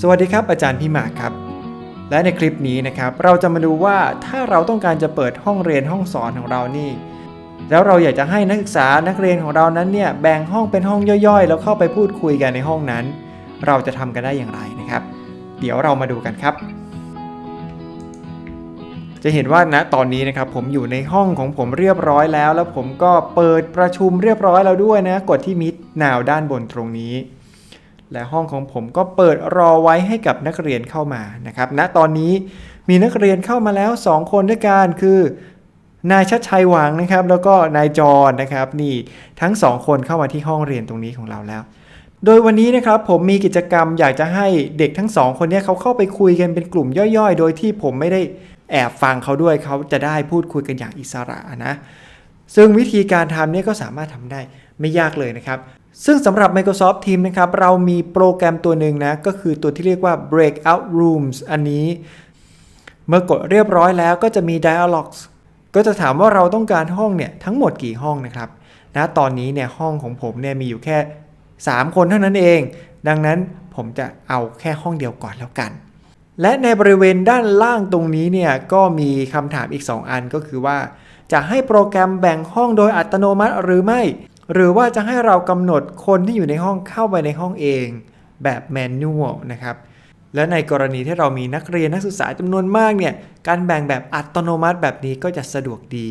สวัสดีครับ อาจารย์พี่หมากครับ และในคลิปนี้นะครับ เราจะมาดูว่าถ้าเราต้องการจะเปิดห้องเรียนห้องสอนของเรานี่ แล้วเราอยากจะให้นักศึกษานักเรียนของเรานั้นเนี่ยแบ่งห้องเป็นห้องย่อยๆ แล้วเข้าไปพูดคุยกันในห้องนั้น เราจะทำกันได้อย่างไรนะครับ เดี๋ยวเรามาดูกันครับ จะเห็นว่าณตอนนี้นะครับผมอยู่ในห้องของผมเรียบร้อยแล้ว แล้วผมก็เปิดประชุมเรียบร้อยแล้วด้วยนะ กดที่มิดนาวด้านบนตรงนี้ และห้องของผมก็เปิดรอไว้ให้กับนักเรียนเข้ามานะครับณตอนนี้มีนักเรียนเข้ามาแล้ว 2 คนด้วยกันคือนายชัดชัยหวังนะครับ แล้วก็นายจรนะครับ นี่ทั้ง 2 คนเข้ามาที่ห้องเรียนตรงนี้ของเราแล้ว โดยวันนี้นะครับผมมีกิจกรรมอยากจะให้เด็กทั้งสองคนนี้เขาเข้าไปคุยกันเป็นกลุ่มย่อยๆ โดยที่ผมไม่ได้แอบฟังเขาด้วยเขาจะได้พูดคุยกันอย่างอิสระนะ ซึ่งวิธีการทำเนี่ยก็สามารถทำได้ไม่ยากเลยนะครับ ซึ่งสำหรับ Microsoft Teams นะครับ เรามีโปรแกรมตัวหนึ่งนะ ก็คือตัวที่เรียกว่า breakout rooms อันนี้ เมื่อกดเรียบร้อยแล้วก็จะมี dialogues ก็จะถามว่าเราต้องการห้องเนี่ย ทั้งหมดกี่ห้องนะครับนะตอนนี้เนี่ยห้องของผมเนี่ยมีอยู่แค่ 3 คนเท่านั้นเอง ดังนั้นผมจะเอาแค่ห้องเดียวก่อนแล้วกัน และในบริเวณด้านล่างตรงนี้เนี่ยก็มีคำถามอีก 2 อันก็คือว่า จะให้โปรแกรมแบ่งห้องโดยอัตโนมัติหรือไม่ หรือว่าจะให้เรากำหนดคนที่อยู่ในห้องเข้าไปในห้องเองแบบแมนนวลนะครับและในกรณีที่เรามีนักเรียนนักศึกษาจำนวนมากเนี่ยการแบ่งแบบอัตโนมัติแบบนี้ก็จะสะดวกดี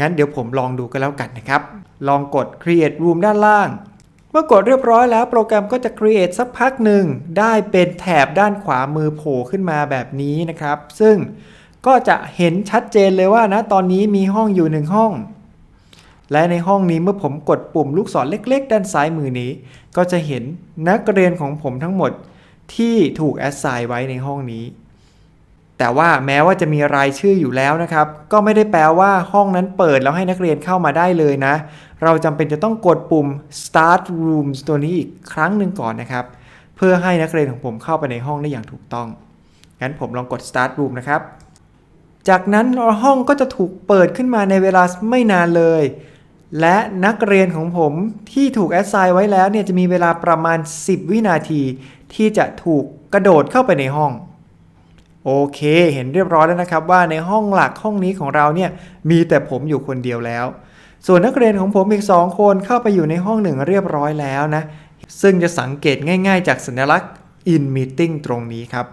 งั้นเดี๋ยวผมลองดูกันแล้วกันนะครับ ลองกด create room ด้านล่าง เมื่อกดเรียบร้อยแล้วโปรแกรมก็จะ create สักพักหนึ่ง ได้เป็นแถบด้านขวามือโผล่ขึ้นมาแบบนี้นะครับ ซึ่งก็จะเห็นชัดเจนเลยว่านะตอนนี้มีห้องอยู่หนึ่งห้อง และในห้องนี้เมื่อผมกดปุ่มลูกศรเล็ก ๆ ด้านซ้ายมือนี้ ก็จะเห็นนักเรียนของผมทั้งหมดที่ถูกแอดไซน์ไว้ในห้องนี้ แต่ว่าแม้ว่าจะมีรายชื่ออยู่แล้วนะครับ ก็ไม่ได้แปลว่าห้องนั้นเปิดแล้วให้นักเรียนเข้ามาได้เลยนะ เราจำเป็นจะต้องกดปุ่ม start rooms ตัวนี้อีกครั้งหนึ่งก่อนนะครับ เพื่อให้นักเรียนของผมเข้าไปในห้องได้อย่างถูกต้อง งั้นผมลองกด start room นะครับ จากนั้นห้องก็จะถูกเปิดขึ้นมาในเวลาไม่นานเลย และนักเรียนของผมที่ถูกแอดไซน์ไว้แล้วเนี่ยจะมีเวลาประมาณ 10 วินาที ที่จะถูกกระโดดเข้าไปในห้อง โอเค เห็นเรียบร้อยแล้วนะครับว่าในห้องหลักห้องนี้ของเราเนี่ยมีแต่ผมอยู่คนเดียวแล้ว ส่วนนักเรียนของผมอีก 2 คนเข้าไปอยู่ในห้องหนึ่งเรียบร้อยแล้วนะ ซึ่งจะสังเกตง่าย ๆ จากสัญลักษณ์ in meeting ตรงนี้ครับ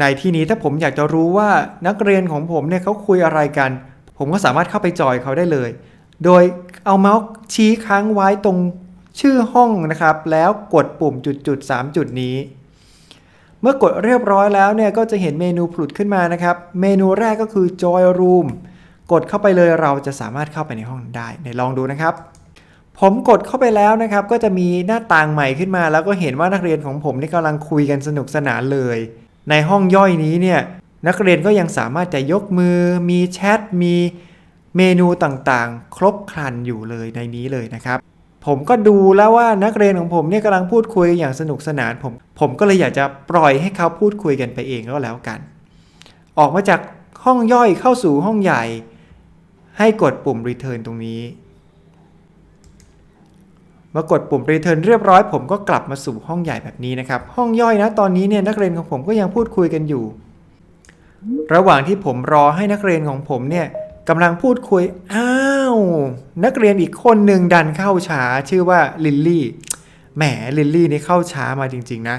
ในที่นี้ถ้าผมอยากจะรู้ว่านักเรียนของผมเนี่ยเขาคุยอะไรกัน ผมก็สามารถเข้าไปจอยเขาได้เลย โดยเอาเมาส์ชี้ค้างไว้ตรงชื่อห้องนะครับ แล้วกดปุ่มจุดๆ3จุดนี้ เมื่อกดเรียบร้อยแล้วเนี่ยก็จะเห็นเมนูผลุดขึ้นมานะครับ เมนูแรกก็คือ Joy Room กดเข้าไปเลยเราจะสามารถเข้าไปในห้องได้ในลองดูนะครับ ผมกดเข้าไปแล้วนะครับ ก็จะมีหน้าต่างใหม่ขึ้นมา แล้วก็เห็นว่านักเรียนของผมนี่กำลังคุยกันสนุกสนานเลย ในห้องย่อยนี้เนี่ยนักเรียนก็ยังสามารถจะยกมือ มีแชทมี เมนูต่างๆ ครบครันอยู่เลยในนี้เลยนะครับ ผมก็ดูแล้วว่านักเรียนของผมเนี่ยกำลังพูดคุยอย่างสนุกสนานผม ผมก็เลยอยากจะปล่อยให้เขาพูดคุยกันไปเองก็แล้วกัน ออกมาจากห้องย่อยเข้าสู่ห้องใหญ่ ให้กดปุ่ม return ตรงนี้เมื่อกดปุ่ม return เรียบร้อย ผมก็กลับมาสู่ห้องใหญ่แบบนี้นะครับ ห้องย่อยนะตอนนี้เนี่ยนักเรียนของผมก็ยังพูดคุยกันอยู่ ระหว่างที่ผมรอให้นักเรียนของผมเนี่ย กำลังพูดคุย อ้าว นักเรียนอีกคนหนึ่งดันเข้าช้าชื่อว่าลิลลี่ แหมลิลลี่นี่เข้าช้ามาจริง ๆ นะ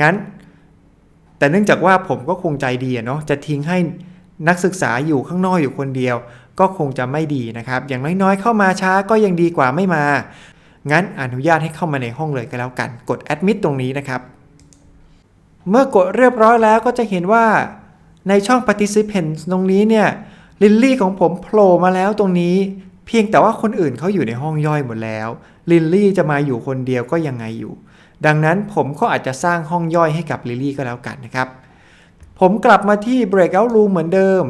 งั้น แต่เนื่องจากว่าผมก็คงใจดีอะเนาะ จะทิ้งให้นักศึกษาอยู่ข้างนอกอยู่คนเดียว ก็คงจะไม่ดีนะครับ อย่างน้อยๆ เข้ามาช้าก็ยังดีกว่าไม่มา งั้นอนุญาตให้เข้ามาในห้องเลยก็แล้วกัน กด admit ตรงนี้นะครับ เมื่อกดเรียบร้อยแล้วก็จะเห็นว่าในช่อง participant ตรงนี้เนี่ย ลิลลี่ของผมโผล่มาแล้วตรงนี้ เพียงแต่ว่าคนอื่นเขาอยู่ในห้องย่อยหมดแล้ว ลิลลี่จะมาอยู่คนเดียวก็ยังไงอยู่ ดังนั้นผมก็อาจจะสร้างห้องย่อยให้กับลิลลี่ก็แล้วกันนะครับ ผมกลับมาที่ breakout room เหมือนเดิม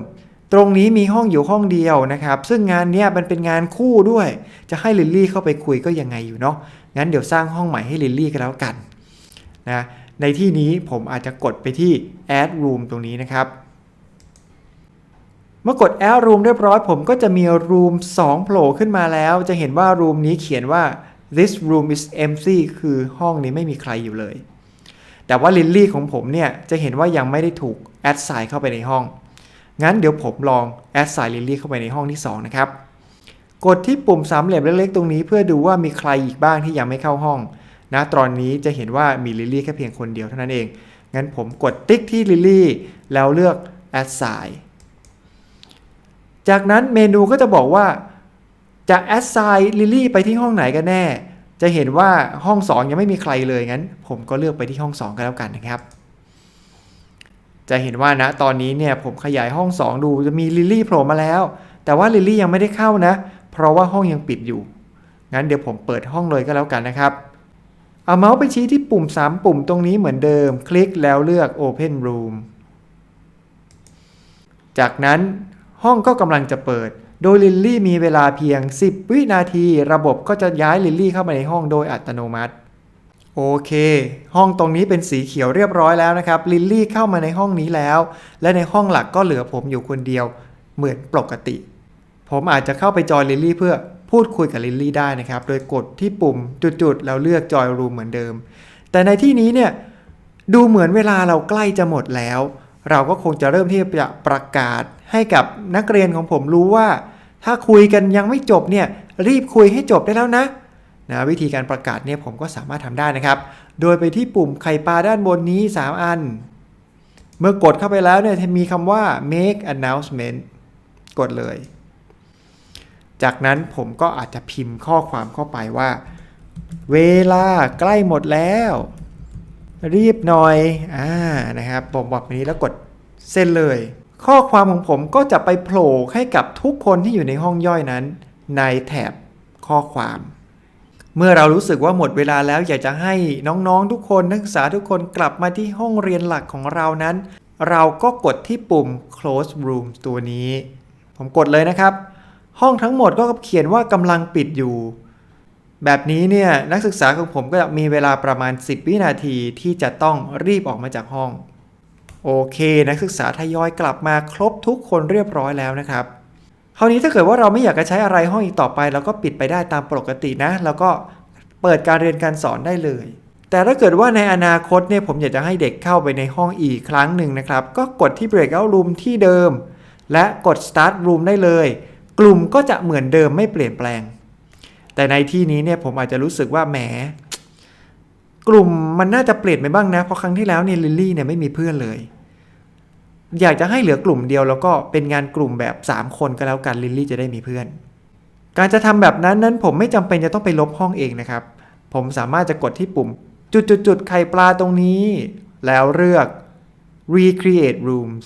ตรงนี้มีห้องอยู่ห้องเดียวนะครับ ซึ่งงานเนี้ยมันเป็นงานคู่ด้วย จะให้ลิลลี่เข้าไปคุยก็ยังไงอยู่เนาะ งั้นเดี๋ยวสร้างห้องใหม่ให้ลิลลี่ก็แล้วกันนะ ในที่นี้ผมอาจจะกดไปที่ add room ตรงนี้นะครับ เมื่อกด add room เรียบร้อย ผมก็จะมี room 2 โผล่ขึ้นมาแล้ว จะเห็นว่า room นี้เขียนว่า this room is empty คือห้องนี้ไม่มีใครอยู่เลย แต่ว่าลิลลี่ของผมเนี่ย จะเห็นว่ายังไม่ได้ถูกแอดไซน์เข้าไปในห้อง งั้นเดี๋ยวผมลองแอดไซน์ลิลลี่เข้าไปในห้องที่ 2 นะครับ กดที่ปุ่มสามเหลี่ยมเล็กๆ ตรงนี้เพื่อดูว่ามีใครอีกบ้างที่ยังไม่เข้าห้อง นะตอนนี้จะเห็นว่ามีลิลลี่แค่เพียงคนเดียวเท่านั้นเอง งั้นผมกดติ๊กที่ลิลลี่แล้วเลือกแอดไซน์ จากนั้นเมนูก็จะบอกว่าจะแอดไซน์ลิลลี่ไปที่ห้องไหนกันแน่ จะเห็นว่าห้อง 2 ยังไม่มีใครเลยงั้น ผมก็เลือกไปที่ห้อง 2 กันแล้วกันนะครับ จะเห็นว่านะตอนนี้เนี่ยผมขยายห้อง 2 ดูจะมีลิลลี่โผล่มาแล้ว แต่ว่าลิลลี่ยังไม่ได้เข้านะ เพราะว่าห้องยังปิดอยู่ งั้นเดี๋ยวผมเปิดห้องเลยก็แล้วกันนะครับ เอาเมาส์ไปชี้ที่ปุ่ม 3 ปุ่มตรงนี้เหมือนเดิม คลิกแล้วเลือก Open Room จากนั้น ห้องก็กำลังจะเปิด โดยลิลลี่มีเวลาเพียง 10 วินาที ระบบก็จะย้ายลิลลี่เข้ามาในห้องโดยอัตโนมัติ โอเค ห้องตรงนี้เป็นสีเขียวเรียบร้อยแล้วนะครับ ลิลลี่เข้ามาในห้องนี้แล้ว และในห้องหลักก็เหลือผมอยู่คนเดียว เหมือนปกติ ผมอาจจะเข้าไปจอยลิลลี่เพื่อพูดคุยกับลิลลี่ได้นะครับ โดยกดที่ปุ่มจุดๆ แล้วเลือกจอยรูมเหมือนเดิม แต่ในที่นี้เนี่ยดูเหมือนเวลาเราใกล้จะหมดแล้ว เราก็คงจะเริ่มที่จะประกาศให้กับนักเรียนของผมรู้ว่า ถ้าคุยกันยังไม่จบเนี่ยรีบคุยให้จบได้แล้วนะนะวิธีการประกาศเนี่ยผมก็สามารถทำได้นะครับ โดยไปที่ปุ่มไข่ปลาด้านบนนี้ 3 อัน เมื่อกดเข้าไปแล้วเนี่ยจะมีคำว่า make announcement กดเลย จากนั้นผมก็อาจจะพิมพ์ข้อความเข้าไปว่า เวลาใกล้หมดแล้ว รีบหน่อยอ่านะครับผมบอกแบบนี้แล้วกดเส้นเลย ข้อความของผมก็จะไปโผล่ให้กับทุกคนที่อยู่ในห้องย่อยนั้น ในแถบข้อความ เมื่อเรารู้สึกว่าหมดเวลาแล้วอยากจะให้น้องๆทุกคนนักศึกษาทุกคนกลับมาที่ห้องเรียนหลักของเรานั้น เราก็กดที่ปุ่ม close room ตัวนี้ ผมกดเลยนะครับ ห้องทั้งหมดก็เขียนว่ากำลังปิดอยู่ แบบนี้เนี่ยนักศึกษาของผมก็จะมีเวลาประมาณ 10 วินาทีที่จะต้องรีบออกมาจากห้อง โอเค นักศึกษาทยอยกลับมาครบทุกคนเรียบร้อยแล้วนะครับคราวนี้ถ้าเกิดว่าเราไม่อยากจะใช้อะไรห้องอีกต่อไปเราก็ปิดไปได้ตามปกตินะ แล้วก็เปิดการเรียนการสอนได้เลย แต่ถ้าเกิดว่าในอนาคตเนี่ยผมอยากจะให้เด็กเข้าไปในห้องอีกครั้งหนึ่งนะครับ ก็กดที่ breakout room ที่เดิม และกด start room ได้เลย กลุ่มก็จะเหมือนเดิมไม่เปลี่ยนแปลง แต่ในที่นี้เนี่ยผมอาจจะรู้สึกว่าแหมกลุ่มมันน่าจะเปลี่ยนไปบ้างนะ เพราะครั้งที่แล้วเนี่ยลิลลี่เนี่ยไม่มีเพื่อนเลย อยากจะให้เหลือกลุ่มเดียวแล้วก็เป็นงานกลุ่มแบบ 3 คนก็แล้วกันลิลลี่จะได้มีเพื่อน การจะทำแบบนั้นนั้นผมไม่จำเป็นจะต้องไปลบห้องเองนะครับ ผมสามารถจะกดที่ปุ่ม จุดๆๆไข่ปลาตรงนี้ แล้วเลือก recreate rooms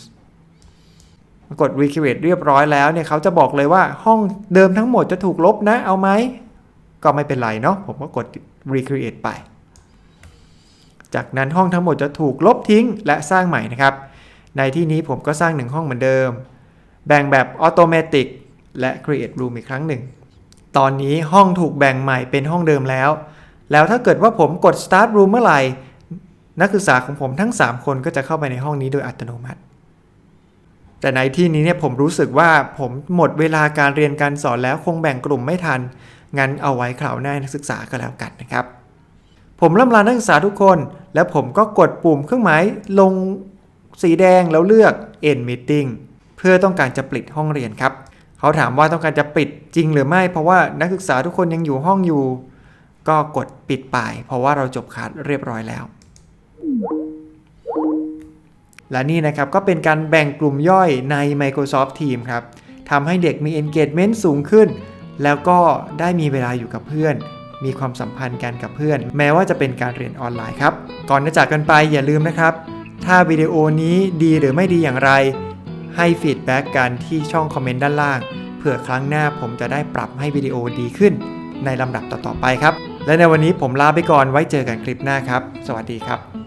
กด recreate เรียบร้อยแล้วเนี่ยเขาจะบอกเลยว่าห้องเดิมทั้งหมดจะถูกลบนะเอาไหม ก็ไม่เป็นไรเนาะผมก็กด recreate ไป จากนั้นห้องทั้งหมดจะถูกลบทิ้งและสร้างใหม่นะครับ ในที่นี้ผมก็สร้างหนึ่งห้องเหมือนเดิม แบ่งแบบ automatic และ create room อีกครั้งหนึ่ง ตอนนี้ห้องถูกแบ่งใหม่เป็นห้องเดิมแล้ว แล้วถ้าเกิดว่าผมกด start room เมื่อไหร่ นักศึกษาของผมทั้ง 3 คนก็จะเข้าไปในห้องนี้โดยอัตโนมัติ แต่ในที่นี้เนี่ยผมรู้สึกว่าผมหมดเวลาการเรียนการสอนแล้วคงแบ่งกลุ่มไม่ทัน งั้นเอาไว้คราวหน้านักศึกษาก็แล้วกันนะครับ ผมล่ำลานักศึกษาทุกคน แล้วผมก็กดปุ่มเครื่องหมายลงสีแดงแล้วเลือก end meeting เพื่อต้องการจะปิดห้องเรียนครับ เขาถามว่าต้องการจะปิดจริงหรือไม่ เพราะว่านักศึกษาทุกคนยังอยู่ห้องอยู่ ก็กดปิดไป เพราะว่าเราจบคลาสเรียบร้อยแล้ว และนี่นะครับก็เป็นการแบ่งกลุ่มย่อยใน Microsoft Teams ครับทำให้เด็กมี engagement สูงขึ้น แล้วก็ได้มีเวลาอยู่กับเพื่อน มีความสัมพันธ์กันกับเพื่อน แม้ว่าจะเป็นการเรียนออนไลน์ครับ ก่อนจะจากกันไปอย่าลืมนะครับ ถ้าวิดีโอนี้ดีหรือไม่ดีอย่างไร ให้ฟีดแบ็กกันที่ช่องคอมเมนต์ด้านล่าง เผื่อครั้งหน้าผมจะได้ปรับให้วิดีโอดีขึ้น ในลำดับต่อๆไปครับ และในวันนี้ผมลาไปก่อนไว้เจอกันคลิปหน้าครับ สวัสดีครับ